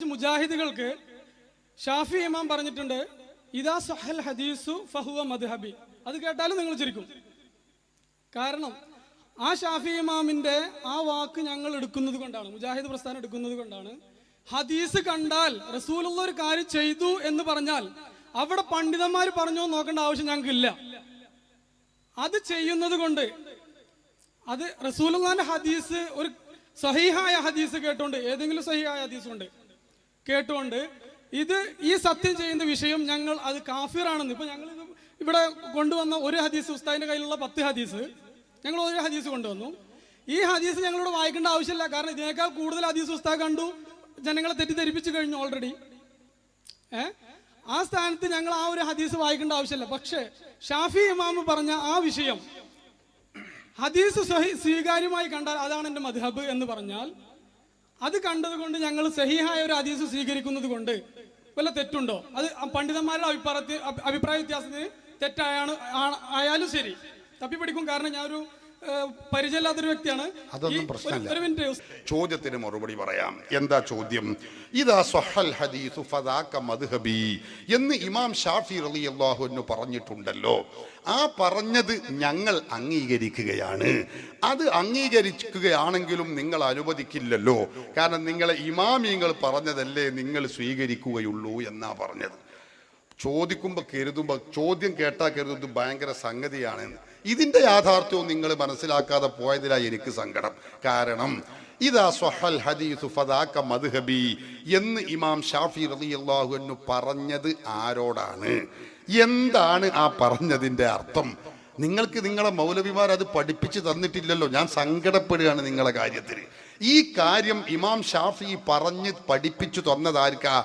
മുജാഹിദുകൾക്ക് ഷാഫി ഇമാം പറഞ്ഞിട്ടുണ്ട് ഇതാ സഹൽ ഹദീസു ഫഹുവ മദ്ഹബി. അത് കേട്ടാലും നിങ്ങൾ ചിരിക്കും. കാരണം ആ ഷാഫി ഇമാമിന്റെ ആ വാക്ക് ഞങ്ങൾ എടുക്കുന്നത് കൊണ്ടാണ് മുജാഹിദ് പ്രസ്ഥാനം എടുക്കുന്നത് കൊണ്ടാണ്. ഹദീസ് കണ്ടാൽ റസൂലുള്ള ഒരു കാര്യം ചെയ്തു എന്ന് പറഞ്ഞാൽ അവിടെ പണ്ഡിതന്മാർ പറഞ്ഞു നോക്കേണ്ട ആവശ്യം ഞങ്ങൾക്കില്ല അത് ചെയ്യുന്നത് കൊണ്ട് അത് റസൂലുള്ളാന്റെ ഹദീസ് ഒരു സഹിഹായ ഹദീസ് കേട്ടോണ്ട് ഏതെങ്കിലും സഹിഹായ ഹദീസ് ഉണ്ട് കേട്ടുകൊണ്ട് ഇത് ഈ സത്യം ചെയ്യുന്ന വിഷയം ഞങ്ങൾ അത് കാഫിറാണെന്ന്. ഇപ്പൊ ഞങ്ങൾ ഇത് ഇവിടെ കൊണ്ടുവന്ന ഒരു ഹദീസ് ഉസ്താദിന്റെ കയ്യിലുള്ള പത്ത് ഹദീസ്. ഞങ്ങൾ ഒരു ഹദീസ് കൊണ്ടുവന്നു. ഈ ഹദീസ് ഞങ്ങളോട് വായിക്കേണ്ട ആവശ്യമില്ല. കാരണം ഇതിനേക്കാൾ കൂടുതൽ ഹദീസ് ഉസ്താദ് കണ്ടു. ജനങ്ങളെ തെറ്റിദ്ധരിപ്പിച്ചു കഴിഞ്ഞു ഓൾറെഡി ഏ? ആ സ്ഥാനത്ത് ഞങ്ങൾ ആ ഒരു ഹദീസ് വായിക്കേണ്ട ആവശ്യമില്ല. പക്ഷേ ഷാഫി ഇമാമ് പറഞ്ഞ ആ വിഷയം ഹദീസ് സ്വീകാര്യമായി കണ്ടാൽ അതാണ് എന്റെ മദ്ഹബ് എന്ന് പറഞ്ഞാൽ അത് കണ്ടതുകൊണ്ട് ഞങ്ങൾ സഹിഹായ ഒരു ഹദീസ് സ്വീകരിക്കുന്നത് കൊണ്ട് വല്ല തെറ്റുണ്ടോ? അത് പണ്ഡിതന്മാരുടെ അഭിപ്രായത്തിൽ അഭിപ്രായ വ്യത്യാസത്തിന് തെറ്റായാണ് ആയാലും ശരി. തപ്പിപ്പിടിക്കും കാരണം ഞാനൊരു പരിചയമില്ലാത്തൊരു വ്യക്തിയാണ്. അതൊന്നും പ്രശ്നമില്ല. ചോദ്യത്തിന് മറുപടി പറയാം. എന്താ ചോദ്യം? ഇതാ സ്വഹൽ ഹദീസു ഫദാക മദ്ഹബി എന്ന് ഇമാം ഷാഫി റളിയല്ലാഹു അൻഹു പറഞ്ഞിട്ടുണ്ടല്ലോ. ആ പറഞ്ഞത് ഞങ്ങൾ അംഗീകരിക്കുകയാണ്. അത് അംഗീകരിക്കുകയാണെങ്കിലും നിങ്ങൾ അനുവദിക്കില്ലല്ലോ. കാരണം നിങ്ങളെ ഇമാമിങ്ങൾ പറഞ്ഞതല്ലേ നിങ്ങൾ സ്വീകരിക്കുകയുള്ളൂ എന്നാ പറഞ്ഞത്. ചോദിക്കുമ്പോൾ കരുതുമ്പോൾ ചോദ്യം കേട്ടാൽ കരുതുന്നത് ഭയങ്കര സംഗതിയാണ് ഇതിന്റെ യാഥാർത്ഥ്യവും നിങ്ങൾ മനസ്സിലാക്കാതെ പോയതിലാണ് എനിക്ക് സങ്കടം. കാരണം ഇതാ സ്വഹൽ ഹദീസു ഫദാക മദ്ഹബി എന്ന് ഇമാം ഷാഫി റളിയല്ലാഹു അൻഹു പറഞ്ഞത് ആരോടാണ്? എന്താണ് ആ പറഞ്ഞതിന്റെ അർത്ഥം? നിങ്ങൾക്ക് നിങ്ങളെ മൗലവിമാർ അത് പഠിപ്പിച്ച് തന്നിട്ടില്ലല്ലോ. ഞാൻ സങ്കടപ്പെടുകയാണ് നിങ്ങളെ കാര്യത്തിൽ ഈ കാര്യം ഇമാം ഷാഫി പറഞ്ഞ് പഠിപ്പിച്ചു തന്നതാർക്കാ?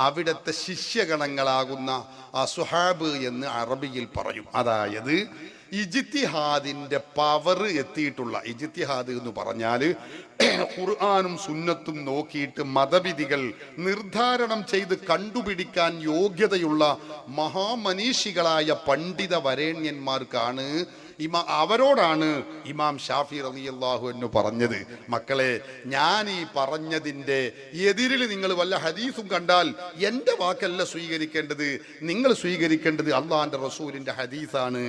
അവിടുത്തെ ശിഷ്യഗണങ്ങളാകുന്ന ആ സുഹാബ് എന്ന് അറബിയിൽ പറയും. അതായത് ഇജിത്തിഹാദിന്റെ പവർ എത്തിയിട്ടുള്ള ഇജിത്തിഹാദ് എന്ന് പറഞ്ഞാൽ ഖുർആാനും സുന്നത്തും നോക്കിയിട്ട് മതവിധികൾ നിർദ്ധാരണം ചെയ്ത് കണ്ടുപിടിക്കാൻ യോഗ്യതയുള്ള മഹാമനീഷികളായ പണ്ഡിത വരേണ്യന്മാർക്കാണ് ഇമാ അവരോടാണ് ഇമാം ഷാഫി റലി അള്ളാഹു എന്ന് പറഞ്ഞത്. മക്കളെ ഞാൻ ഈ പറഞ്ഞതിന്റെ എതിരിൽ നിങ്ങൾ വല്ല ഹദീസും കണ്ടാൽ എന്റെ വാക്കല്ല സ്വീകരിക്കേണ്ടത്. നിങ്ങൾ സ്വീകരിക്കേണ്ടത് അള്ളാഹിന്റെ റസൂലിന്റെ ഹദീസാണ്.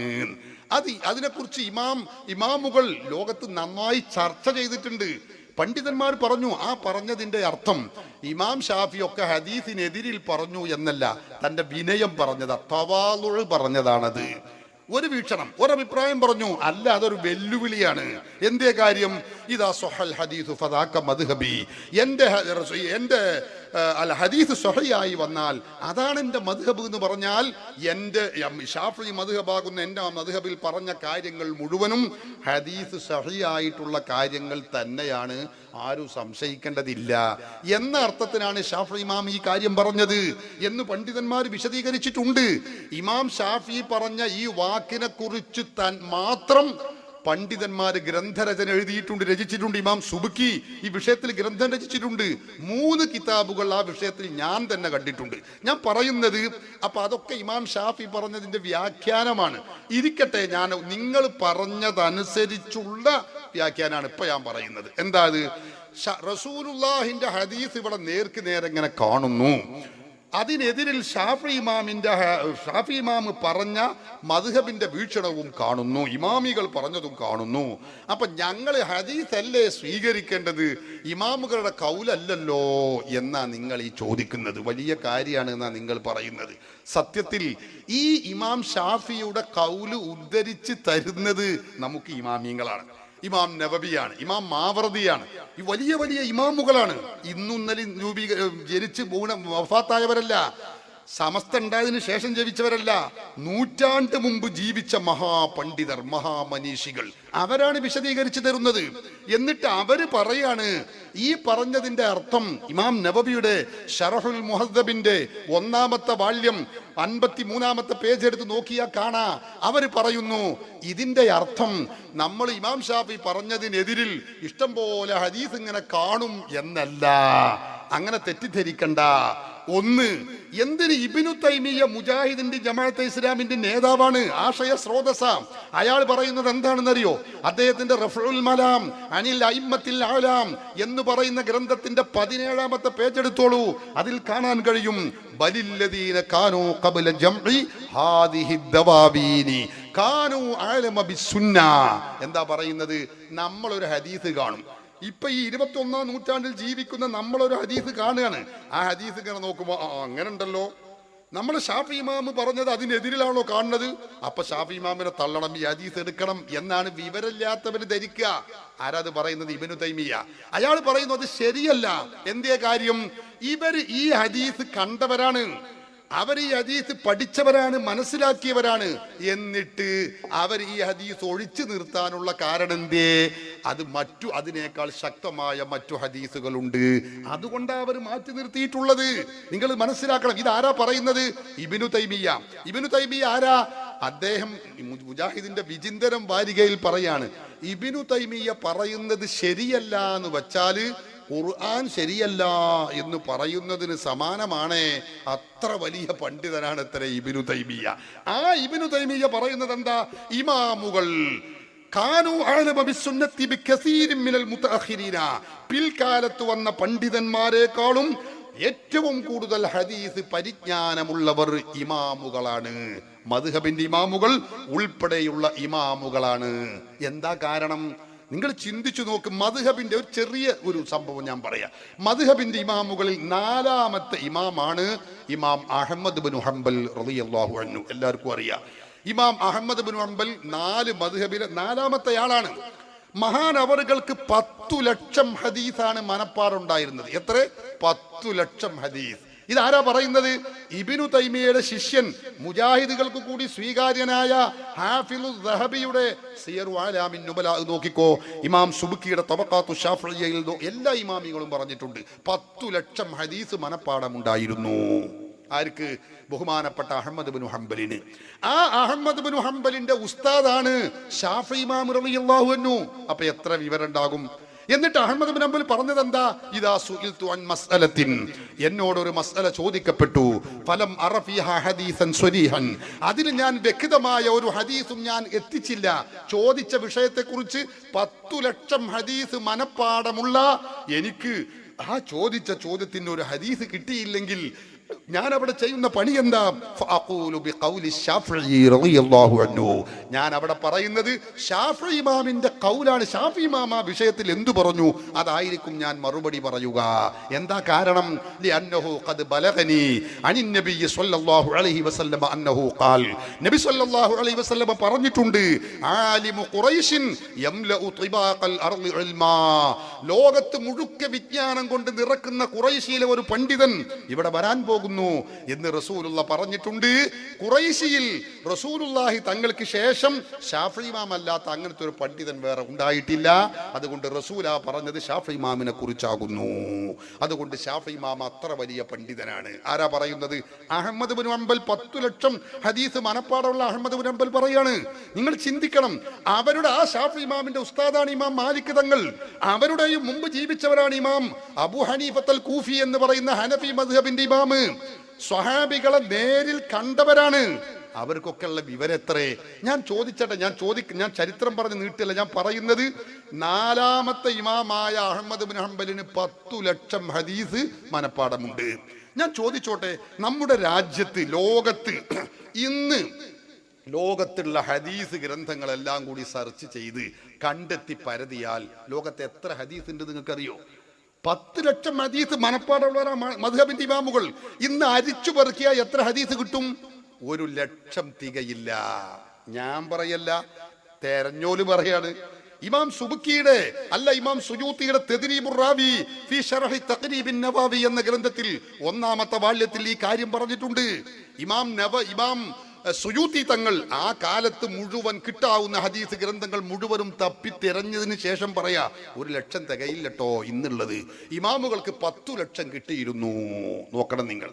അത് അതിനെക്കുറിച്ച് ഇമാം ഇമാമുകൾ ലോകത്ത് നന്നായി ചർച്ച ചെയ്തിട്ടുണ്ട്. പണ്ഡിതന്മാർ പറഞ്ഞു ആ പറഞ്ഞതിന്റെ അർത്ഥം ഇമാം ഷാഫി ഒക്കെ ഹദീസിനെതിരിൽ പറഞ്ഞു എന്നല്ല തന്റെ വിനയം പറഞ്ഞത് തവാളു പറഞ്ഞതാണത്. ഒരു വീക്ഷണം ഒരഭിപ്രായം പറഞ്ഞു അല്ല അതൊരു വെല്ലുവിളിയാണ്. എന്തേ കാര്യം? ഇതാ സൊഹൽ ഹദീസ് ഫദാക്ക മദ്ഹബി. എന്റെ എന്റെ അല്ല ഹദീസ് സൊഹയായി വന്നാൽ അതാണ് എന്റെ മധുഹബ് എന്ന് പറഞ്ഞാൽ എന്റെ ഷാഫി മധുഹബാകുന്ന എന്റെ ആ മദ്ഹബിൽ പറഞ്ഞ കാര്യങ്ങൾ മുഴുവനും ഹദീസ് സഹിയായിട്ടുള്ള കാര്യങ്ങൾ തന്നെയാണ്. ആരും സംശയിക്കേണ്ടതില്ല. എന്ന അർത്ഥത്തിനാണ് ഷാഫി ഇമാം ഈ കാര്യം പറഞ്ഞത് എന്ന് പണ്ഡിതന്മാർ വിശദീകരിച്ചിട്ടുണ്ട്. ഇമാം ഷാഫി പറഞ്ഞ ഈ വാക്കിനെ കുറിച്ച് താൻ മാത്രം പണ്ഡിതന്മാർ ഗ്രന്ഥരചന എഴുതിയിട്ടുണ്ട് രചിച്ചിട്ടുണ്ട് ഇമാം സുബുക്കി. ഈ വിഷയത്തിൽ ഗ്രന്ഥം രചിച്ചിട്ടുണ്ട്. മൂന്ന് കിതാബുകൾ ആ വിഷയത്തിൽ ഞാൻ തന്നെ കണ്ടിട്ടുണ്ട്. ഞാൻ പറയുന്നത് അപ്പൊ അതൊക്കെ ഇമാം ഷാഫി പറഞ്ഞതിന്റെ വ്യാഖ്യാനമാണ്. ഇരിക്കട്ടെ ഞാൻ നിങ്ങൾ പറഞ്ഞതനുസരിച്ചുള്ള വ്യാഖ്യാനാണ് ഇപ്പൊ ഞാൻ പറയുന്നത്. എന്താ അത്? റസൂലുള്ളാഹിന്റെ ഹദീസ് ഇവിടെ നേർക്ക് നേരെ ഇങ്ങനെ കാണുന്നു. അതിനെതിരിൽ ഷാഫി ഇമാമിന്റെ ഷാഫി ഇമാം പറഞ്ഞ മധുഹബിന്റെ വീക്ഷണവും കാണുന്നു ഇമാമികൾ പറഞ്ഞതും കാണുന്നു. അപ്പൊ ഞങ്ങൾ ഹദീസ് അല്ലേ സ്വീകരിക്കേണ്ടത്? ഇമാമുകളുടെ കൗലല്ലല്ലോ എന്നാ നിങ്ങൾ ഈ ചോദിക്കുന്നത്. വലിയ കാര്യമാണ് എന്നാ നിങ്ങൾ പറയുന്നത്. സത്യത്തിൽ ഈ ഇമാം ഷാഫിയുടെ കൗൽ ഉദ്ധരിച്ച് തരുന്നത് നമുക്ക് ഇമാമിയങ്ങളാണ് ഇമാം നവബിയാണ് ഇമാം മാവർദിയാണ്. ഈ വലിയ വലിയ ഇമാമുകളാണ്. ഇന്നും ഇന്നലെ രൂപീ ജനിച്ച് വഫാത്തായവരല്ല. സമസ്ത ഉണ്ടായതിനു ശേഷം ജീവിച്ചവരല്ല നൂറ്റാണ്ട് മുമ്പ് ജീവിച്ച മഹാപണ്ഡിതർ മഹാമനീഷികൾ. അവരാണ് വിശദീകരിച്ചു തരുന്നത്. എന്നിട്ട് അവർ പറയാണ് ഈ പറഞ്ഞതിന്റെ അർത്ഥം ഇമാം നബബിയുടെ ഷറഹുൽ മുഹദ്ദബിന്റെ ഒന്നാമത്തെ വാള്യം അൻപത്തി മൂന്നാമത്തെ പേജ് എടുത്ത് നോക്കിയാൽ കാണാ. അവർ പറയുന്നു ഇതിന്റെ അർത്ഥം നമ്മൾ ഇമാം ഷാഫി പറഞ്ഞതിനെതിരിൽ ഇഷ്ടം പോലെ ഹദീസ് ഇങ്ങനെ കാണും എന്നല്ല. അങ്ങനെ തെറ്റിദ്ധരിക്കണ്ട. ഒന്ന് എന്തിന് ഇബിനു തൈമിയ മുജാഹിദിന്റെ ജമാഅത്തെ ഇസ്ലാമിന്റെ നേതാവാണ്? ആശയ സ്രോതസ അയാൾ പറയുന്നത് എന്താണെന്നറിയോ? അദ്ദേഹത്തിന്റെ റഫുൽ മലാം അനിൽ അയിമത്തിൽ ആലാം എന്ന് പറയുന്ന ഗ്രന്ഥത്തിന്റെ പതിനേഴാമത്തെ പേജ് എടുത്തോളൂ. അതിൽ കാണാൻ കഴിയും ബലില്ലദീന കാനൂ ഖബല ജംഇ ഹാദിഹി ദവാബീനി. കാനൂ ആലമ ബിസുന്ന എന്താ പറയുന്നത്? നമ്മൾ ഒരു ഹദീസ് കാണും. ഇപ്പൊ ഈ ഇരുപത്തി ഒന്നാം നൂറ്റാണ്ടിൽ ജീവിക്കുന്ന നമ്മളൊരു ഹദീസ് കാണുകയാണ്. ആ ഹദീസ് ഇങ്ങനെ നോക്കുമ്പോ ആ അങ്ങനെ ഉണ്ടല്ലോ നമ്മൾ ഷാഫി ഇമാമ് പറഞ്ഞത് അതിനെതിരിലാണോ കാണുന്നത്. അപ്പൊ ഷാഫി ഇമാമിനെ തള്ളണം ഈ ഹദീസ് എടുക്കണം എന്നാണ് വിവരമില്ലാത്തവര് ധരിക്കുക. ആരാത് പറയുന്നത്? ഇബനു തൈമിയ അയാൾ പറയുന്നത് ശരിയല്ല. എന്തേ കാര്യം? ഇവർ ഈ ഹദീസ് കണ്ടവരാണ്. അവർ ഈ ഹദീസ് പഠിച്ചവരാണ് മനസ്സിലാക്കിയവരാണ്. എന്നിട്ട് അവർ ഈ ഹദീസ് ഒഴിച്ചു നിർത്താനുള്ള കാരണം എന്തേ? അത് മറ്റു അതിനേക്കാൾ ശക്തമായ മറ്റു ഹദീസുകളുണ്ട്. അതുകൊണ്ടാണ് അവർ മാറ്റി നിർത്തിയിട്ടുള്ളത്. നിങ്ങൾ മനസ്സിലാക്കണം ഇത് ആരാ പറയുന്നത്? ഇബിനു തൈമിയ ഇബിനു തൈമിയ ആരാ? അദ്ദേഹം മുജാഹിദിന്റെ വിചിന്തനം വാരികയിൽ പറയാണ്. ഇബിനു തൈമിയ പറയുന്നത് ശരിയല്ല എന്ന് വെച്ചാൽ ഖുർആൻ ശരിയല്ല എന്ന് പറയുന്നതിന് സമാനമാണ് അത്ര വലിയ പണ്ഡിതനാണ് എത്ര ഇബിനു തൈമിയ ആ ഇബിനു തൈമിയ പറയുന്നത് എന്താ? ഇമാമുകൾ പിൽക്കാലത്ത് വന്ന പണ്ഡിതന്മാരെക്കാളും ഏറ്റവും കൂടുതൽ ഹദീസ് പരിജ്ഞാനമുള്ളവർ ഇമാമുകളാണ്. മധുഹബിന്റെ ഇമാമുകൾ ഉൾപ്പെടെയുള്ള ഇമാമുകളാണ്. എന്താ കാരണം? നിങ്ങൾ ചിന്തിച്ചു നോക്ക് മദ്ഹബിന്റെ ഒരു ചെറിയ ഒരു സംഭവം ഞാൻ പറയാം. മദ്ഹബിന്റെ ഇമാമുകളിൽ നാലാമത്തെ ഇമാമാണ് ഇമാം അഹമ്മദ് ബിൻ ഹംബൽ റളിയല്ലാഹു അൻഹു. എല്ലാവർക്കും അറിയാം. ഇമാം അഹമ്മദ് ബിൻ ഹംബൽ നാല് മധുഹബിലെ നാലാമത്തെ ആളാണ്. മഹാൻ മഹാനവറുകൾക്ക് പത്തു ലക്ഷം ഹദീസാണ് മനപ്പാറുണ്ടായിരുന്നത് എത്ര? പത്തു ലക്ഷം ഹദീസ്. ഇതാരാ പറയുന്നത്? ഇബിനു തൈമിയയുടെ ശിഷ്യൻ മുജാഹിദുകൾക്ക് കൂടി സ്വീകാര്യനായ ഹാഫിലു നോക്കിക്കോ. ഇമാം സുബുക്കിയുടെ തബക്കാത്തു എല്ലാ ഇമാമികളും പറഞ്ഞിട്ടുണ്ട്. പത്തു ലക്ഷം ഹദീസ് മനപ്പാടമുണ്ടായിരുന്നു. ആർക്ക്? ബഹുമാനപ്പെട്ട അഹമ്മദ് ബിൻ ഹംബലിന്. ആ അഹമ്മദ് ബിൻ ഹംബലിന്റെ ഉസ്താദാണ് ഷാഫി ഇമാം അൻഹു. അപ്പൊ എത്ര വിവരം ഉണ്ടാകും എന്നിട്ട് അഹമ്മദ് ബിൻ അബ്ബൽ പറഞ്ഞത് എന്താ ഇതാ സുഇൽതു അൻ മസ്അലത്തിൻ. എന്നോട് ഒരു മസ്അല ചോദിക്കപ്പെട്ടു. ഫലം അറഫിഹ ഹദീസൻ സ്വരീഹൻ. അതിൽ ഞാൻ വ്യക്തമായ ഒരു ഹദീസും ഞാൻ എത്തിച്ചില്ല. ചോദിച്ച വിഷയത്തെക്കുറിച്ച് പത്തു ലക്ഷം ഹദീസ് മനപ്പാടമുള്ള എനിക്ക് ആ ചോദിച്ച ചോദ്യത്തിന് ഒരു ഹദീസ് കിട്ടിയില്ലെങ്കിൽ ഞാൻ അവിടെ ചെയ്യുന്ന പണി എന്താ? ഞാൻ അവിടെ പറയുന്നത് ഇമാമിന്റെ കൗലാണ് ഷാഫി ഇമാം വിഷയത്തിൽ എന്തു പറഞ്ഞു? അതായിരിക്കും ഞാൻ മറുപടി പറയുക. എന്താ കാരണം? നബി സല്ലല്ലാഹു അലൈഹി വസല്ലം പറഞ്ഞിട്ടുണ്ട് ആലിമു ഇൽമാ. ലോകത്ത് മുഴുക്കെ വിജ്ഞാനം കൊണ്ട് നിറക്കുന്ന ഖുറൈശിയിലെ ഒരു പണ്ഡിതൻ ഇവിടെ വരാൻ പോകുന്നു എന്ന് റസൂലുള്ള പറഞ്ഞിട്ടുണ്ട്. കുറൈശിയിൽ റസൂലുള്ളാഹി തങ്ങൾക്ക് ശേഷം ഷാഫിമാമല്ലാത്ത അങ്ങനത്തെ ഒരു പണ്ഡിതൻ വേറെ ഉണ്ടായിട്ടില്ല. അതുകൊണ്ട് റസൂല പറഞ്ഞത് ഷാഫിമാമിനെ കുറിച്ചാകുന്നു. അതുകൊണ്ട് ഷാഫിമാമ അത്ര വലിയ പണ്ഡിതനാണ്. ആരാ പറയുന്നത്? അഹമ്മദ് ബിൻ അമ്പൽ പത്തു ലക്ഷം ഹദീസ് മനപ്പാടമുള്ള അഹമ്മദ് ബിൻ അമ്പൽ പറയാണ്. നിങ്ങൾ ചിന്തിക്കണം അവരുടെ ആ ഷാഫി ഇമാമിന്റെ ഉസ്താദാണ് ഇമാം മാലിക് തങ്ങൾ. അവരുടെയും മുമ്പ് ജീവിച്ചവരാണ് ഇമാം അബു ഹനീഫത്തൽ കൂഫി എന്ന് പറയുന്ന ഹനഫി മദ്ഹബിന്റെ ഇമാമ്. സ്വഹാബികളെ നേരിൽ കണ്ടവരാണ്. അവർക്കൊക്കെ ഉള്ള വിവരം എത്രേ? ഞാൻ ചോദിച്ചട്ടെ ഞാൻ ചോദി ഞാൻ ചരിത്രം പറഞ്ഞ് നീട്ടില്ല ഞാൻ പറയുന്നത് നാലാമത്തെ ഇമാമായ അഹമ്മദ് ബിൻ ഹംബലിന് പത്തു ലക്ഷം ഹദീസ് മനപ്പാടമുണ്ട്. ഞാൻ ചോദിച്ചോട്ടെ നമ്മുടെ രാജ്യത്ത് ലോകത്ത് ഇന്ന് ലോകത്തുള്ള ഹദീസ് ഗ്രന്ഥങ്ങളെല്ലാം കൂടി സെർച്ച് ചെയ്ത് കണ്ടെത്തി പരതിയാൽ ലോകത്ത് എത്ര ഹദീസ് ഉണ്ട് നിങ്ങൾക്കറിയോ? പത്ത് ലക്ഷം ഹദീസ് മനപ്പാടുള്ളവരാ മധുഹബിന്റെ ഇമാമുകൾ. ഇന്ന് അരിച്ചു പെറുക്കിയ എത്ര ഹദീസ് കിട്ടും? ഒരു ലക്ഷം തികയില്ല. ഞാൻ പറയല്ല തെരഞ്ഞോൽ പറയാണ്. ഇമാം സുബുക്കിയുടെ അല്ല ഇമാം സുജൂത്തിയുടെ എന്ന ഗ്രന്ഥത്തിൽ ഒന്നാമത്തെ വാള്യത്തിൽ ഈ കാര്യം പറഞ്ഞിട്ടുണ്ട്. ഇമാം നവ ഇമാം സുയൂത്തി തങ്ങൾ ആ കാലത്ത് മുഴുവൻ കിട്ടാവുന്ന ഹദീസ് ഗ്രന്ഥങ്ങൾ മുഴുവനും തപ്പി ശേഷം പറയാ ഒരു ലക്ഷം തികയില്ലട്ടോ ഇന്നുള്ളത്. ഇമാമുകൾക്ക് പത്തു ലക്ഷം കിട്ടിയിരുന്നു. നോക്കണം നിങ്ങൾ.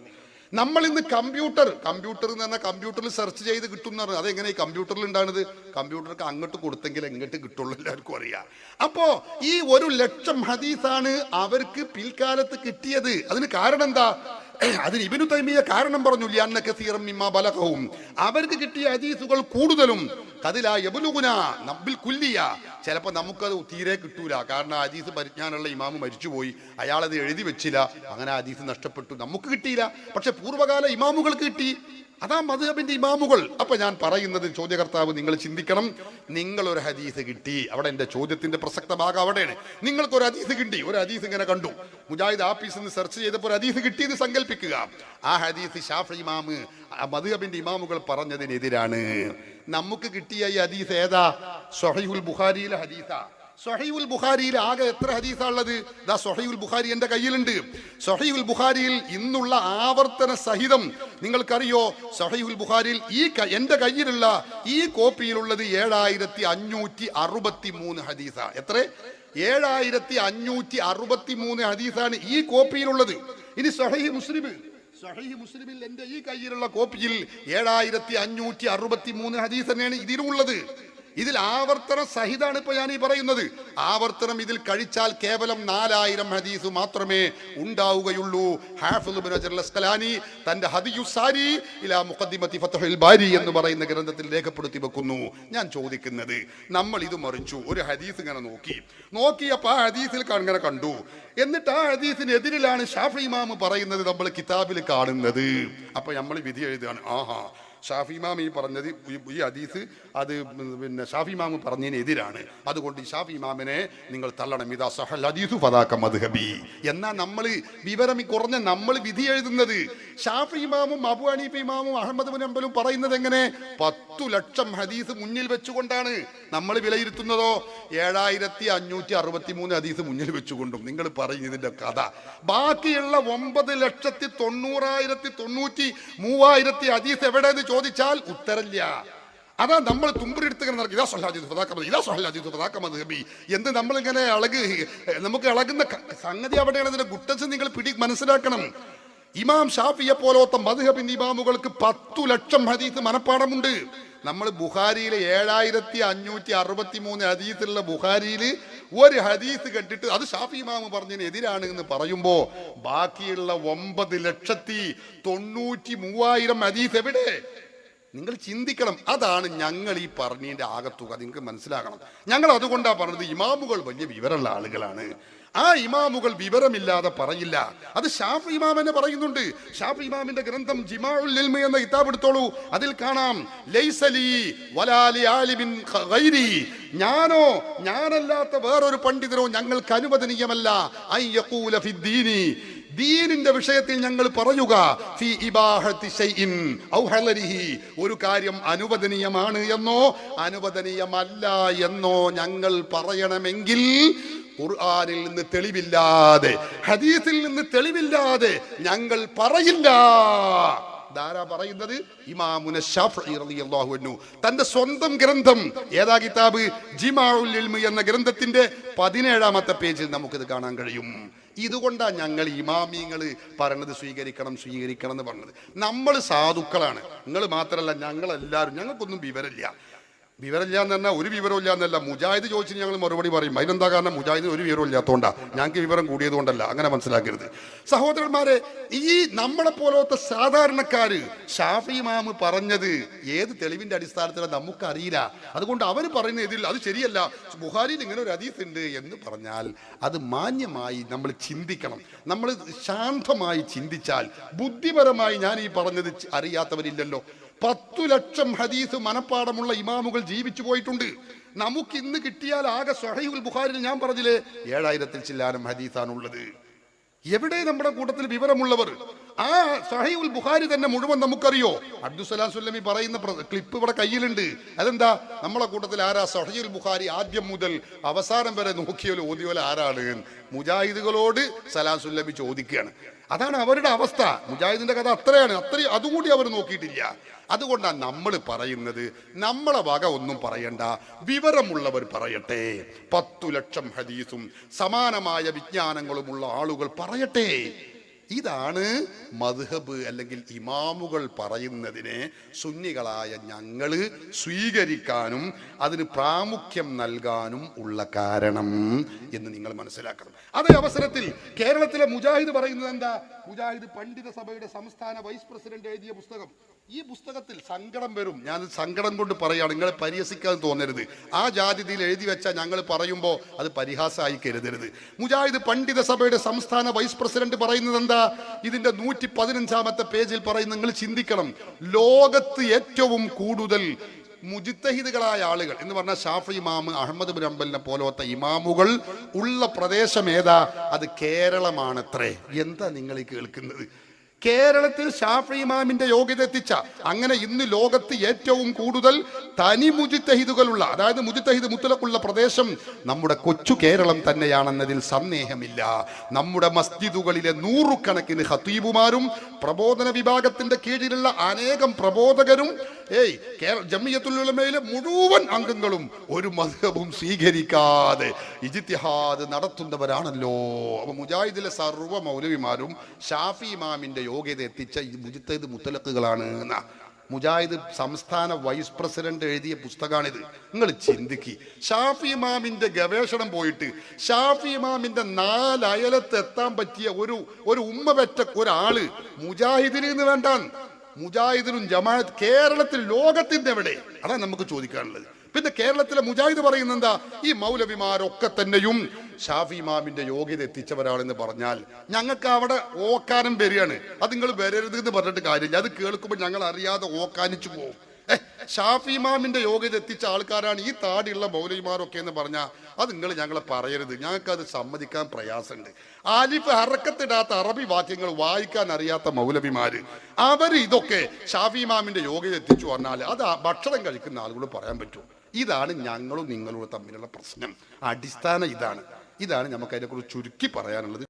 നമ്മൾ ഇന്ന് കമ്പ്യൂട്ടർ കമ്പ്യൂട്ടർ എന്ന് പറഞ്ഞാൽ കമ്പ്യൂട്ടറിൽ സെർച്ച് ചെയ്ത് കിട്ടുന്ന എന്ന് ഈ അതെങ്ങനെ കമ്പ്യൂട്ടറിൽ ഉണ്ടാകുന്നത് കമ്പ്യൂട്ടർക്ക് അങ്ങോട്ട് കൊടുത്തെങ്കിൽ എങ്ങോട്ട് കിട്ടുള്ളൂ എല്ലാവർക്കും അറിയാം. അപ്പോ ഈ ഒരു ലക്ഷം ഹദീസാണ് അവർക്ക് പിൽക്കാലത്ത് കിട്ടിയത്. അതിന് കാരണം എന്താ? അതിന് ഇബിനു തൈമിയ കാരണം പറഞ്ഞു അന്ന ബലകവും അവർക്ക് കിട്ടിയ ഹദീസുകൾ കൂടുതലും കതില യബുലുഗുന ചിലപ്പോൾ നമുക്കത് തീരെ കിട്ടൂല. കാരണം അജീസ് പരിജ്ഞാനുള്ള ഇമാമ് മരിച്ചുപോയി. അയാളത് എഴുതി വെച്ചില്ല. അങ്ങനെ അജീസ് നഷ്ടപ്പെട്ടു. നമുക്ക് കിട്ടിയില്ല. പക്ഷെ പൂർവകാല ഇമാമുകൾക്ക് കിട്ടി. അതാ മധുഹബിന്റെ ഇമാമുകൾ. അപ്പൊ ഞാൻ പറയുന്നത് ചോദ്യകർത്താവ് നിങ്ങൾ ചിന്തിക്കണം. നിങ്ങൾ ഒരു ഹദീസ് കിട്ടി. അവിടെ എന്റെ ചോദ്യത്തിന്റെ പ്രസക്ത ഭാഗം അവിടെയാണ്. നിങ്ങൾക്ക് ഒരു ഹദീസ് കിട്ടി. ഒരു ഹദീസ് ഇങ്ങനെ കണ്ടു. മുജാഹിദ് ആഫീസിൽ നിന്ന് സെർച്ച് ചെയ്തപ്പോൾ ഒരു ഹദീസ് കിട്ടിയെന്ന് സങ്കല്പിക്കുക. ആ ഹദീസ് ഷാഫി ഇമാമ് മധുഹബിന്റെ ഇമാമുകൾ പറഞ്ഞതിനെതിരാണ്. നമുക്ക് കിട്ടിയ ഈ ഹദീസ് ഏതാ? സൊഹൈഹുൽ ബുഖാരിയിലെ ഹദീസാ. സൊഹൈഉൽ ബുഖാരിയിൽ ആകെ എത്ര ഹദീസാ ഉള്ളത് ദാ സൊഹൈബുൽ ബുഖാരി എന്റെ കയ്യിലുണ്ട്. സൊഹൈബുൽ ബുഖാരിയിൽ ഇന്നുള്ള ആവർത്തന സഹിതം നിങ്ങൾക്കറിയോ? സൊഹൈബുൽ ബുഖാരിയിൽ ഈ എന്റെ കയ്യിലുള്ള ഈ കോപ്പിയിലുള്ളത് ഏഴായിരത്തി അഞ്ഞൂറ്റി അറുപത്തി മൂന്ന് ഹദീസ. എത്ര? ഏഴായിരത്തി അഞ്ഞൂറ്റി അറുപത്തി മൂന്ന് ഹദീസാണ് ഈ കോപ്പിയിലുള്ളത്. ഇനി സൊഹൈ മുസ്ലിം സഹീഹ് മുസ്ലിമിൽ എന്റെ ഈ കയ്യിലുള്ള കോപ്പിയിൽ ഏഴായിരത്തി അഞ്ഞൂറ്റി അറുപത്തി മൂന്ന് ഹദീസ് തന്നെയാണ് ഇതിലുള്ളത്. ഇതിൽ ആവർത്തന സഹിതാണ് ഇപ്പൊ ഞാൻ ഈ പറയുന്നത്. ആവർത്തനം ഇതിൽ കഴിച്ചാൽ കേവലം നാലായിരം ഹദീസ് മാത്രമേ ഉണ്ടാവുകയുള്ളൂ. അസ്കലാനി തന്റെ ഹദിയുസാരി ബാരി എന്ന് പറയുന്ന ഗ്രന്ഥത്തിൽ രേഖപ്പെടുത്തി വെക്കുന്നു. ഞാൻ ചോദിക്കുന്നത് നമ്മൾ ഇത് മറിച്ചു. ഒരു ഹദീസ് ഇങ്ങനെ നോക്കി. നോക്കിയപ്പോ ആ ഹദീസിൽ അങ്ങനെ കണ്ടു. എന്നിട്ട് ആ ഹദീസിനെതിരിലാണ് ഷാഫി ഇമാം പറയുന്നത് നമ്മൾ കിതാബിൽ കാണുന്നത്. അപ്പൊ നമ്മൾ വിധി എഴുതുകയാണ്. ആഹാ ഷാഫി ഇമാം ഈ പറഞ്ഞത് ഈ- ഹദീസ് അത് പിന്നെ ഷാഫി ഇമാം പറഞ്ഞതിനെതിരാണ്. അതുകൊണ്ട് ഈ ഷാഫി ഇമാമിനെ നിങ്ങൾ തള്ളണം. ഇതാ സഹൽ ഹദീസു ഫതാക്ക മദ്ഹബി. എന്നാ നമ്മൾ വിവരം കുറഞ്ഞ നമ്മൾ വിധി എഴുതുന്നത്. ഷാഫി ഇമാമും അബു ഹനീഫ ഇമാമും അഹമ്മദ് ബിൻ അമ്പലും പറയുന്നത് എങ്ങനെ? പത്തു ലക്ഷം ഹദീസ് മുന്നിൽ വെച്ചുകൊണ്ടാണ് നമ്മൾ വിലയിരുത്തുന്നതോ? ഏഴായിരത്തി അഞ്ഞൂറ്റി അറുപത്തി മൂന്ന് ഹദീസ് മുന്നിൽ വെച്ചുകൊണ്ടും നിങ്ങൾ പറയുന്നതിന്റെ കഥ. ബാക്കിയുള്ള ഒമ്പത് ലക്ഷത്തി തൊണ്ണൂറായിരത്തി തൊണ്ണൂറ്റി മൂവായിരത്തി ഹദീസ് എവിടെയെന്ന് ചോദിച്ചാൽ ഉത്തരല്ല. അതാ നമ്മൾ തുമ്പരെടുത്ത് ഇങ്ങനെ നടക്കും. ഇതാ സ്വല്ലാജി ഫതാക്കമത് ഇതാ സ്വല്ലാജി ഫതാക്കമത് ഹബി എന്ന് നമ്മളിങ്ങനെ അളക് നമുക്ക് ഇളകുന്ന സംഗതി അവിടെയാണ്. ഇതിന്റെ ഗുട്ടസ് നിങ്ങൾ പിടി മനസ്സിലാക്കണം. ഇമാം ഷാഫിയെ പോലത്തെ മധുഹബിൻ ഇമാമുകൾക്ക് പത്തു ലക്ഷം ഹദീസ് മനപ്പാടമുണ്ട്. നമ്മൾ ബുഹാരിയിലെ ഏഴായിരത്തി അഞ്ഞൂറ്റി അറുപത്തി മൂന്ന് ഹദീസിലുള്ള ബുഹാരിയിൽ ഒരു ഹദീസ് കണ്ടിട്ട് അത് ഷാഫി ഇമാമ് പറഞ്ഞതിന് എതിരാണ് എന്ന് പറയുമ്പോ ബാക്കിയുള്ള ഒമ്പത് ലക്ഷത്തി തൊണ്ണൂറ്റി മൂവായിരം ഹദീസ് എവിടെ? നിങ്ങൾ ചിന്തിക്കണം. അതാണ് ഞങ്ങൾ ഈ പറഞ്ഞതിന്റെ ആകത്തുക. നിങ്ങൾക്ക് മനസ്സിലാക്കണം ഞങ്ങൾ അതുകൊണ്ടാണ് പറഞ്ഞത് ഇമാമുകൾ വലിയ വിവരമുള്ള ആളുകളാണ്. ആ ഇമാമുകൾ വിവരമില്ലാതെ പറയില്ല. അത് ഷാഫ് ഇമാം എന്നെ പറയുന്നുണ്ട്. ഷാഫ് ഇമാമിന്റെ ഗ്രന്ഥം ജിമാഉൽ ഇൽമ എന്ന കിതാബ് എടുത്തോളൂ. അതിൽ കാണാം ലൈസലി വലാലി ആലിമിൻ ഗൈരി. ഞാനോ ഞാനല്ലാത്ത വേറൊരു പണ്ഡിതനോ ഞങ്ങൾക്ക് അനുവദനീയമല്ല. ഐ യഖൂല ഫിദ്ദീനി. ദീനിന്റെ വിഷയത്തിൽ ഞങ്ങൾ പറയുക ഒരു കാര്യം അനുവദനീയമാണ് എന്നോ അനുവദനീയമല്ല എന്നോ ഞങ്ങൾ പറയണമെങ്കിൽ ഖുർആാനിൽ നിന്ന് തെളിവില്ലാതെ ഹദീസിൽ നിന്ന് തെളിവില്ലാതെ ഞങ്ങൾ പറയില്ല. പറയുന്നത്? തന്റെ സ്വന്തം ഗ്രന്ഥം ഏതാ കിതാബ്? ജിമാഉൽ എന്ന ഗ്രന്ഥത്തിന്റെ പതിനേഴാമത്തെ പേജിൽ നമുക്കിത് കാണാൻ കഴിയും. ഇതുകൊണ്ടാണ് ഞങ്ങൾ ഇമാമിങ്ങൾ പറഞ്ഞത് സ്വീകരിക്കണം സ്വീകരിക്കണം എന്ന് പറഞ്ഞത്. നമ്മൾ സാധുക്കളാണ്. നിങ്ങൾ മാത്രമല്ല ഞങ്ങളെല്ലാവരും. ഞങ്ങൾക്കൊന്നും വിവരമില്ല. വിവരമില്ല എന്ന് പറഞ്ഞാൽ ഒരു വിവരവും ഇല്ല എന്നല്ല മുജാഹിദ് ചോദിച്ചു ഞങ്ങൾ മറുപടി പറയും. അതിനെന്താ കാരണം? മുജാഹിദ് ഒരു വിവരവും ഇല്ലാത്തതുകൊണ്ടാ ഞങ്ങൾക്ക് വിവരം കൂടിയത് കൊണ്ടല്ല. അങ്ങനെ മനസ്സിലാക്കരുത്. സഹോദരന്മാരെ ഈ നമ്മളെ പോലത്തെ സാധാരണക്കാര് ഷാഫി മാമ് പറഞ്ഞത് ഏത് തെളിവിന്റെ അടിസ്ഥാനത്തിലാണ് നമുക്കറിയില്ല. അതുകൊണ്ട് അവർ പറയുന്ന ഇതിൽ അത് ശരിയല്ല. ബുഹാരിയിൽ ഇങ്ങനെ ഒരു അതീസ് ഉണ്ട് എന്ന് പറഞ്ഞാൽ അത് മാന്യമായി നമ്മൾ ചിന്തിക്കണം. നമ്മൾ ശാന്തമായി ചിന്തിച്ചാൽ ബുദ്ധിപരമായി ഞാൻ ഈ പറഞ്ഞത് അറിയാത്തവരില്ലല്ലോ. പത്തു ലക്ഷം ഹദീസ് മനപ്പാടമുള്ള ഇമാമുകൾ ജീവിച്ചു പോയിട്ടുണ്ട്. നമുക്ക് ഇന്ന് കിട്ടിയാൽ ആകെ സഹീഹുൽ ബുഖാരിൽ ഞാൻ പറഞ്ഞില്ലേ ഏഴായിരത്തിൽ ചില്ലാനം ഹദീസാണുള്ളത്. എവിടെ നമ്മുടെ കൂട്ടത്തിൽ വിവരമുള്ളവർ? ആ സഹീഉൽ ബുഖാരി തന്നെ മുഴുവൻ നമുക്കറിയോ? അബ്ദുസലാം സുല്ലമി പറയുന്ന ക്ലിപ്പ് ഇവിടെ കയ്യിലുണ്ട്. അതെന്താ? നമ്മളെ കൂട്ടത്തിൽ ആരാ? സഹീൽ ബുഖാരി ആദ്യം മുതൽ അവസാനം വരെ നോക്കിയോലോ ഓതിയോലോ ആരാണ് മുജാഹിദുകളോട് സലാം സുല്ലമി ചോദിക്കുകയാണ്. അതാണ് അവരുടെ അവസ്ഥ. മുജാഹിദിന്റെ കഥ അത്രയാണ്. അത്രയും അതുകൂടി അവർ നോക്കിയിട്ടില്ല. അതുകൊണ്ടാണ് നമ്മൾ പറയുന്നത് നമ്മളെ വക ഒന്നും പറയണ്ട വിവരമുള്ളവർ പറയട്ടെ പത്തു ലക്ഷം ഹദീസും സമാനമായ വിജ്ഞാനങ്ങളുമുള്ള ആളുകൾ പറയട്ടെ. ഇതാണ് മദ്ഹബ് അല്ലെങ്കിൽ ഇമാമുകൾ പറയുന്നതിനെ സുന്നികളായ ഞങ്ങൾ സ്വീകരിക്കാനും അതിന് പ്രാമുഖ്യം നൽകാനും ഉള്ള കാരണം എന്ന് നിങ്ങൾ മനസ്സിലാക്കണം. അതേ അവസരത്തിൽ കേരളത്തിലെ മുജാഹിദ് പറയുന്നത് എന്താ? മുജാഹിദ് പണ്ഡിത സഭയുടെ സംസ്ഥാന വൈസ് പ്രസിഡന്റ് എഴുതിയ പുസ്തകം ഈ പുസ്തകത്തിൽ സങ്കടം വരും. ഞാൻ സങ്കടം കൊണ്ട് പറയുകയാണ് നിങ്ങളെ പരിഹസിക്കാൻ തോന്നരുത്. ആ ജാതിയിൽ എഴുതി വെച്ചാൽ ഞങ്ങൾ പറയുമ്പോൾ അത് പരിഹാസമായി കരുതരുത്. മുജാഹിദ് പണ്ഡിത സഭയുടെ സംസ്ഥാന വൈസ് പ്രസിഡന്റ് പറയുന്നത് എന്താ? ഇതിന്റെ നൂറ്റി പതിനഞ്ചാമത്തെ പേജിൽ പറയുന്നത് നിങ്ങൾ ചിന്തിക്കണം. ലോകത്ത് ഏറ്റവും കൂടുതൽ മുജിത്തഹിദുകളായ ആളുകൾ എന്ന് പറഞ്ഞാൽ ഷാഫി ഇമാം അഹമ്മദ് ബിൻ അംബലിനെ പോലത്തെ ഇമാമുകൾ ഉള്ള പ്രദേശം ഏതാ? അത് കേരളമാണത്രേ. എന്താ നിങ്ങൾ കേൾക്കുന്നത്? കേരളത്തിൽ ഷാഫി ഇമാമിന്റെ യോഗ്യത എത്തിച്ച അങ്ങനെ ഇന്ന് ലോകത്ത് ഏറ്റവും കൂടുതൽ തനി മുജിത്തഹിദുകളുള്ള അതായത് മുജിത്തഹിദ് മുത്തലക്കുള്ള പ്രദേശം നമ്മുടെ കൊച്ചു കേരളം തന്നെയാണെന്നതിൽ സന്ദേഹമില്ല. നമ്മുടെ മസ്ജിദുകളിലെ നൂറുകണക്കിന് ഹത്തീബുമാരും പ്രബോധന വിഭാഗത്തിന്റെ കീഴിലുള്ള അനേകം പ്രബോധകരും ഏയ് കേരള ജമിയത്തുലമയിലെ മുഴുവൻ അംഗങ്ങളും ഒരു മതവും സ്വീകരിക്കാതെ ഇജിത്തിഹാദ് നടത്തുന്നവരാണല്ലോ. അപ്പൊ മുജാഹിദിലെ സർവ മൗലവിമാരും ഷാഫി ഇമാമിന്റെ യോഗ്യത എത്തിച്ച ഈ മുജിത്തൈദ് മുത്തലക്കുകളാണ് എന്നാ. മുജാഹിദ് സംസ്ഥാന വൈസ് പ്രസിഡന്റ് എഴുതിയ പുസ്തകമാണിത്. നിങ്ങൾ ചിന്തിക്കി. ഷാഫി ഇമാമിന്റെ ഗവേഷണം പോയിട്ട് ഷാഫി ഇമാമിന്റെ നാലയലത്ത് എത്താൻ പറ്റിയ ഒരു ഒരു ഉമ്മ പെറ്റ ഒരാൾ മുജാഹിദിന് എന്ന് വേണ്ടാൻ മുജാഹിദിനും ജമാഅത്ത് കേരളത്തിൽ ലോകത്തിന്റെ എവിടെ? അതാണ് നമുക്ക് ചോദിക്കാനുള്ളത്. പിന്നെ കേരളത്തിലെ മുജാഹിദ് പറയുന്നത് എന്താ ഈ മൗലവിമാരൊക്കെ തന്നെയും ഷാഫി ഇമാമിന്റെ യോഗ്യത എത്തിച്ചവരാണെന്ന് പറഞ്ഞാൽ ഞങ്ങൾക്ക് അവിടെ ഓക്കാനം വരികയാണ്. അത് നിങ്ങൾ വരരുത് എന്ന് പറഞ്ഞിട്ട് കാര്യമില്ല. അത് കേൾക്കുമ്പോൾ ഞങ്ങൾ അറിയാതെ ഓക്കാനിച്ചു പോകും. ഷാഫി ഇമാമിന്റെ യോഗ്യത എത്തിച്ച ആൾക്കാരാണ് ഈ താടിയുള്ള മൗലവിമാരൊക്കെ എന്ന് പറഞ്ഞാൽ അത് നിങ്ങൾ ഞങ്ങളെ പറയരുത്. ഞങ്ങൾക്ക് അത് സമ്മതിക്കാൻ പ്രയാസമുണ്ട്. ആലിഫ് ഹറക്കത്തിടാത്ത അറബി വാക്യങ്ങൾ വായിക്കാൻ അറിയാത്ത മൗലവിമാര് അവർ ഇതൊക്കെ ഷാഫി ഇമാമിന്റെ യോഗ്യത എത്തിച്ചു പറഞ്ഞാൽ അത് ഭക്ഷണം കഴിക്കുന്ന ആളുകൾ പറയാൻ പറ്റും ഇതാണ് ഞങ്ങളും നിങ്ങളും തമ്മിലുള്ള പ്രശ്നം. അടിസ്ഥാനം ഇതാണ്. ഇതാണ് നമുക്ക് അതിനെക്കുറിച്ച് ചുരുക്കി പറയാനുള്ളത്.